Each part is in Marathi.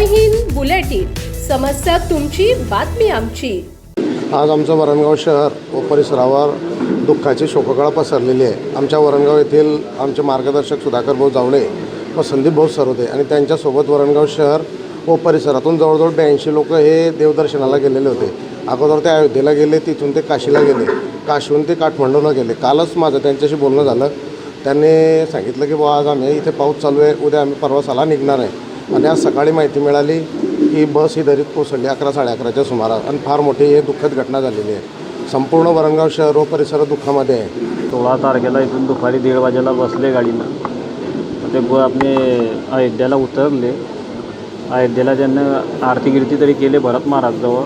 बुलेटिन. समस्या तुमची बातमी आमची. आज आमचं वरणगाव शहर व परिसरावर दुःखाची शोककळा पसरलेली आहे. आमच्या वरणगाव येथील आमचे मार्गदर्शक सुधाकर भाऊ जावळे व संदीप भाऊ सरोदे आणि त्यांच्यासोबत वरणगाव शहर व परिसरातून जवळजवळ ब्याऐंशी लोक हे देवदर्शनाला गेलेले होते. अगोदर ते अयोध्येला गेले तिथून ते काशीला गेले. काशीहून ते काठमांडूला गेले. कालच माझं त्यांच्याशी बोलणं झालं. त्यांनी सांगितलं की बुवा आज आम्ही इथे पाऊस चालू आहे. उद्या आम्ही परवासाला निघणार आहे. आणि आज सकाळी माहिती मिळाली की बस ही दरीत कोसळली अकरा साडे अकराच्या सुमारास. आणि फार मोठी ही दुःखद घटना झालेली आहे. संपूर्ण वरणगाव शहर व परिसर दुःखामध्ये आहे. सोळा तारखेला इथून दुपारी दीड वाजेला बसले गाडीनं. ते ब आपले अयोध्याला उतरले. अयोध्येला त्यांना आरती गिरती तरी केले भरत महाराजजवळ.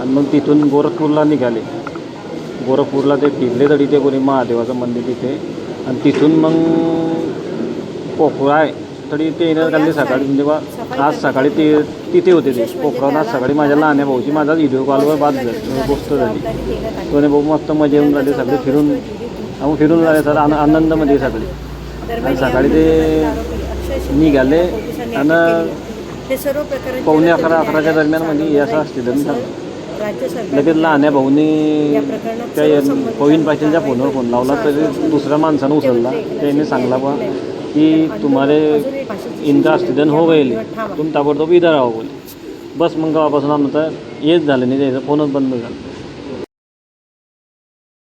आणि मग तिथून गोरखपूरला निघाले. गोरखपूरला ते फिरले तरी ते कोणी महादेवाचं मंदिर तिथे. आणि तिथून मग पोखरा आहे. तरी ते येणार काढले सकाळी म्हणजे बा आज सकाळी ते तिथे होते ते. पोखरावर आज सकाळी माझ्या लहान्या भाऊची माझा व्हिडिओ कॉलवर बात झाली. गोष्ट झाली. कोणी भाऊ मस्त मजा येऊन राहिले सगळे फिरून. आम्ही फिरून राहिले सर आन आनंदमध्ये सगळे. आणि सकाळी ते निघाले आणि पावणे अकरा अकराच्या दरम्यान म्हणजे असं झालं लगेच लहान्या भाऊनी त्या कोविन पाटीलच्या फोनवर फोन लावला तरी दुसऱ्या माणसानं उचलला. त्याने सांगला बा. की तुम्हारे इनका ॲक्सिडेंट हो गए तुम ताबडतोब इधर राहा बोले। बस मग गावापासून आमचं येत झालं नाही त्याचा फोनच बंद झाला